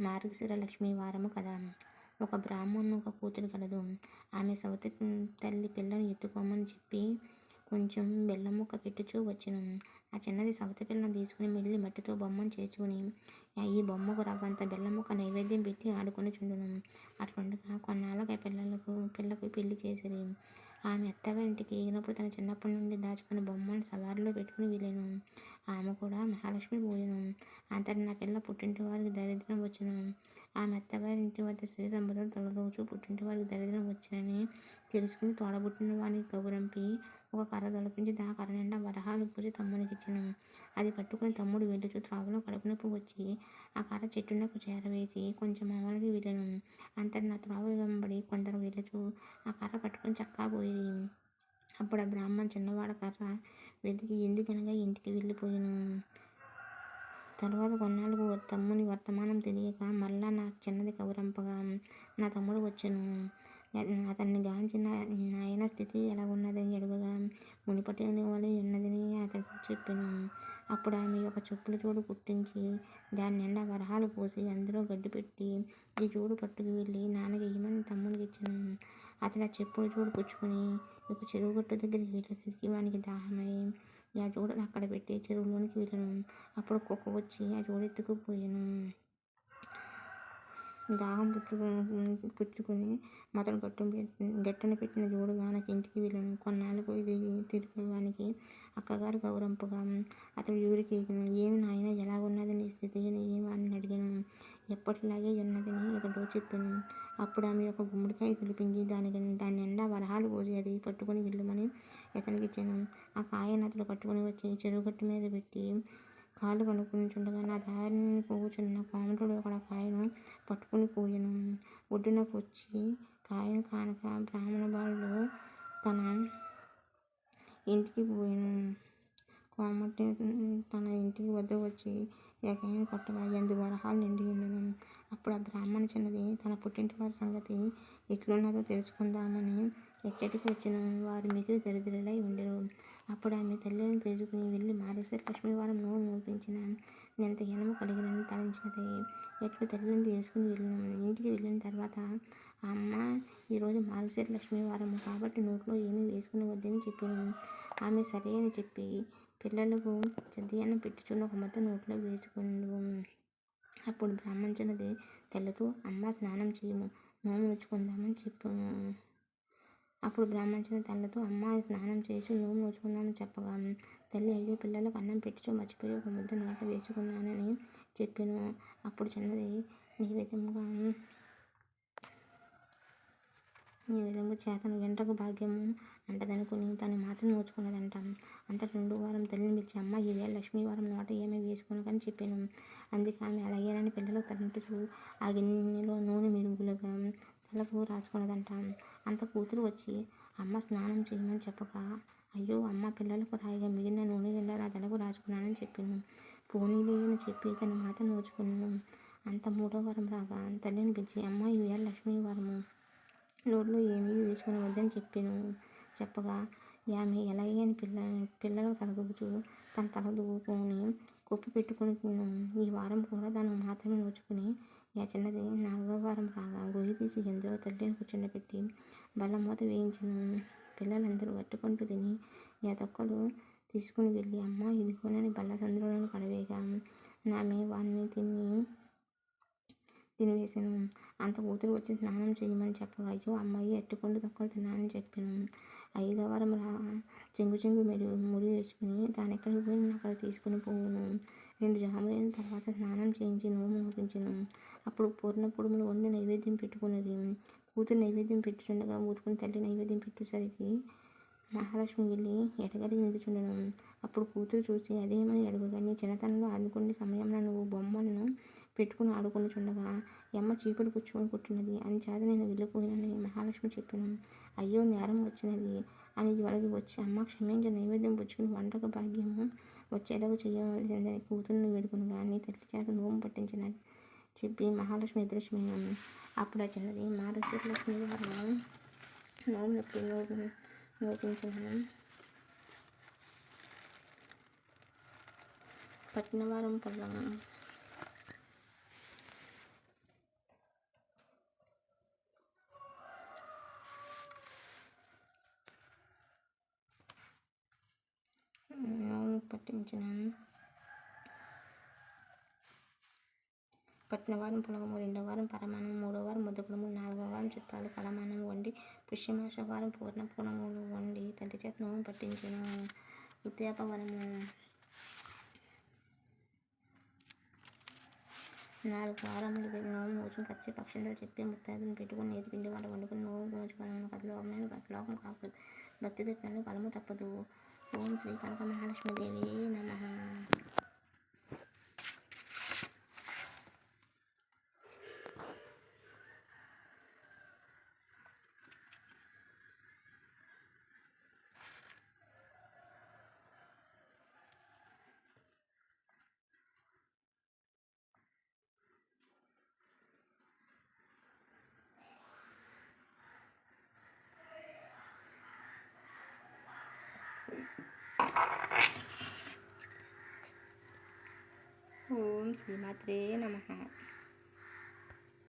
మార్గశిర లక్ష్మి వారము కదా. ఒక బ్రాహ్మణు ఒక కూతురు కలదు. ఆమె సవతి తల్లి పిల్లను ఎత్తుకోమని చెప్పి కొంచెం బెల్లం ముక్క పెట్టుచూ వచ్చెను. ఆ చిన్నది సవతి పిల్లను తీసుకుని వెళ్ళి మట్టితో బొమ్మను చేసుకుని ఈ బొమ్మకు రవ్వంత బెల్లం ముక్క నైవేద్యం పెట్టి ఆడుకొని చుండును. అట్లుండగా కొన్నాళ్ళకి పిల్లలకు పిల్లకు పెళ్ళి చేసిరి. ఆమె అత్తగారి ఇంటికి ఎగినప్పుడు తన చిన్నప్పటి నుండి దాచుకున్న బొమ్మను సవారిలో పెట్టుకుని వెళ్ళాను ఆమె కూడా మహాలక్ష్మి పోయాను అంతటి నా పిల్ల పుట్టింటి వారికి దరిద్రం వచ్చును. ఆమె అత్తగారింటి వద్ద శ్రీ సంబరం తొలగవచ్చు పుట్టింటి వారికి దరిద్రం వచ్చినని తెలుసుకుని తోడబుట్టిన వానికి కబురంపి ఒక కర్ర తొలపించి దా కర్ర నిండా వరహాలు పూసి తమ్మునికి ఇచ్చాను. అది పట్టుకుని తమ్ముడు వెళ్ళుచు త్రాగులో కడుపు నొప్పి వచ్చి ఆ కర్ర చెట్టునకు చేరవేసి కొంచెం మామూలుకి వెళ్ళను. అంతటి నా త్రావ వెంబడి కొందరు వెళ్ళచ్చు ఆ కర్ర పట్టుకొని చక్కా పోయి అప్పుడు ఆ బ్రాహ్మణ చిన్నవాడ కర్ర వెతికి ఎందుకనగా ఇంటికి వెళ్ళిపోయాను. తర్వాత కొన్నాళ్ళకు తమ్ముని వర్తమానం తెలియక మళ్ళా నా చిన్నది కౌరంపగా నా తమ్ముడు వచ్చాను. అతన్ని గాంచిన నాయన స్థితి ఎలా ఉన్నదని ఎడుగగా మునిపటి వలె ఉన్నదని అతనికి చెప్పాను. అప్పుడు ఆమె ఒక చెప్పుల చూడు కుట్టించి దాని నిండా వరహాలు పోసి అందులో గడ్డి పెట్టి ఈ చూడు పట్టుకు వెళ్ళి నాన్నకి ఏమని తమ్ముడికి ఇచ్చాను. అతడు ఆ చెప్పుల చూడు పుచ్చుకొని ఒక చెరువు గట్టు దగ్గరికి వెళ్ళేసరికి వానికి దాహమై ఆ జోడను అక్కడ పెట్టి చెరువులోనికి వెళ్ళను. అప్పుడు కుక్క వచ్చి ఆ చూడు ఎత్తుకుపోయాను దాహం పుచ్చుకొని పుచ్చుకొని మతను గట్టు గట్టున పెట్టిన జోడుగా నాకు ఇంటికి వెళ్ళాను. కొన్నాళ్ళకు ఇది తిరిగేవానికి అక్కగారు గౌరవంపగా అతడు ఊరికి ఏమి నాయన ఎలా ఉన్నది నీ స్థితి? అని ఏమని అడిగాను. ఎప్పటిలాగే ఉన్నదని అతడు చెప్పాను. అప్పుడు ఆమె ఒక గుమ్మడికాయ పిలిపించి దానికి దాని నిండా వరహాలు పోసి అది పట్టుకొని వెళ్ళమని ఇతనికి ఇచ్చాను. ఆ కాయను అతడు పట్టుకొని వచ్చి చెరువు గట్టు మీద పెట్టి కాళ్ళు కనుక్కుంటుండగా నా దారిని పోగుచున్న కోమటుడు ఒక కాయను పట్టుకుని పోయాను. ఒడ్డునకు వచ్చి కాయను కానక బ్రాహ్మణ బాలుడు తన ఇంటికి పోయాను. కోమటి తన ఇంటికి వద్ద వచ్చి ఏకైన కొట్టగా ఎందు వరహాలు నిండి ఉండను అప్పుడు ఆ బ్రాహ్మణ చిన్నది తన పుట్టింటి వారి సంగతి ఎట్లున్నదో తెలుసుకుందామని ఎచ్చటికి వచ్చిన వారు మిగిలి దరిద్రులై ఉండరు. అప్పుడు ఆమె తల్లిని తీసుకుని వెళ్ళి మారేశ్వర లక్ష్మీ వారం నోరు నూపించిన ఎంత హీనము కలిగినని తలంచినది ఎట్లు తల్లిని తీసుకుని వెళ్ళిన. ఇంటికి వెళ్ళిన తర్వాత అమ్మ ఈరోజు మారేశ్వర లక్ష్మీవారం కాబట్టి నోట్లో ఏమీ వేసుకుని వద్దని చెప్పాను. ఆమె సరే అని చెప్పి పిల్లలకు చద్దీయన్నం పెట్టుచున్న ఒక నోట్లో వేసుకుండు అప్పుడు బ్రాహ్మణునది తెల్లతో అమ్మ స్నానం చేయము నోము నోచుకుందామని చెప్పాము. అప్పుడు బ్రాహ్మణ తల్లతో అమ్మ స్నానం చేసి నోము నోచుకుందామని చెప్పగా తల్లి అయ్యో పిల్లలకు అన్నం పెట్టి మర్చిపోయి ఒక ముద్ద నోట వేసుకున్నానని చెప్పాను. అప్పుడు చిన్నది నీ విధముగా నీ విధంగా చేతను వెంటకు భాగ్యము అంటదనుకుని తను మాత్రం నోచుకున్నదంట. అంత రెండు వారం తల్లిని పిలిచి అమ్మ ఇదే లక్ష్మీ వారం నోట ఏమీ వేసుకునకని చెప్పాను. అందుకే ఆమె అలాగేనని పిల్లలు తనంటూ ఆ గిన్నెలో నూనె మిరుగులుగా తలకు రాసుకున్నదంట. అంత కూతురు వచ్చి అమ్మ స్నానం చేయమని చెప్పగా అయ్యో అమ్మ పిల్లలకు రాయిగా మిగిలిన నూనె నిండా నా తలకు రాసుకున్నానని చెప్పాను. పోనీలే అని చెప్పి తను మాత్రం నోచుకున్నాను. అంత మూడో వారం రాగా తల్లిని పిలిచి అమ్మ ఇవాళ లక్ష్మీ వారము నోట్లో ఏమీ వేసుకుని వద్దని చెప్పాను. చెప్పగా ఆమె ఎలాగని పిల్ల పిల్లలు తలదూచు తన తల దూకుని పెట్టుకుని ఈ వారం కూడా దాన్ని మాత్రమే నోచుకుని ఆ చిన్నది నాలుగో వారం రాగా గొయ్యి తీసి ఎందులో తల్లిని కూర్చుండబెట్టి బల్ల మూత వేయించిన. పిల్లలందరూ కట్టుకుంటూ తిని ఆ తొక్కలు తీసుకుని వెళ్ళి అమ్మ ఇదిగోనని బల్ల సందులోని పడవేగా ఆమె వాడిని తిని తినివేశాను. అంత కూతురు వచ్చి స్నానం చేయమని చెప్పగా అయ్యో అమ్మాయి ఎట్టుకుంటూ తొక్కలు తిన్నానని చెప్పాను. ఐదో వారం రా చెంగు చెంగు మెడి ముడి వేసుకుని తాను ఎక్కడికి పోయి అక్కడ తీసుకుని పోవును. రెండు జాములైన తర్వాత స్నానం చేయించి నోము నూపించను అప్పుడు పూర్ణ పొడుములు వండి నైవేద్యం పెట్టుకున్నది. కూతురు నైవేద్యం పెట్టుచుండగా ఊరుకుని తల్లి నైవేద్యం పెట్టేసరికి మహాలక్ష్మి వెళ్ళి ఎడగడి నిలుచుండను అప్పుడు కూతురు చూసి అదేమని అడుగు? కానీ చిన్నతనంలో ఆదుకునే సమయంలో నువ్వు బొమ్మలను పెట్టుకుని ఆడుకునిచుండగా ఎమ్మ చీపురు పుచ్చుకొని కుట్టినది అని చేత నేను వెళ్ళిపోయినని మహాలక్ష్మి చెప్పాను. అయ్యో నేరం వచ్చినది అని వరకు వచ్చి అమ్మ క్షమించి నైవేద్యం పుచ్చుకుని వంటక భాగ్యము వచ్చేలాగా చేయవలసిందని కూతుర్ని వేడుకుని కానీ తల్లి చేత నోము పట్టించిన చెప్పి మహాలక్ష్మి అదృశ్యమైనాను అప్పుడు వచ్చినది చిన్నది మారుతి లక్ష్మి వారు నోము నొప్పి నోపు నోపించిన పట్టినవారం పల్ల పట్టించిన పట్టిన వారం పులగము రెండో వారం పరమాణం మూడో వారం ముద్దకుడము నాలుగో వారం చిత్తాలు కలమానం వండి పుష్యమాస వారం పూర్ణ పూర్ణములు వండి తల్లి చేత నోము పట్టించిన ఉద్యాపవనము నాలుగు వారములు నోము మోచుకుని ఖర్చు పక్షంతో చెప్పి ముత్తాదుని పెట్టుకుని నేతి పిండి వంట వండుకుని నోము మోచుకోవడం కథలోకమైన కథలోకం కాకూడదు. భక్తి తిప్పినట్లు ఫలము తప్పదు. ओम श्री काका महालक्ष्मी देवी नमः। శ్రీమాత్రే నమ.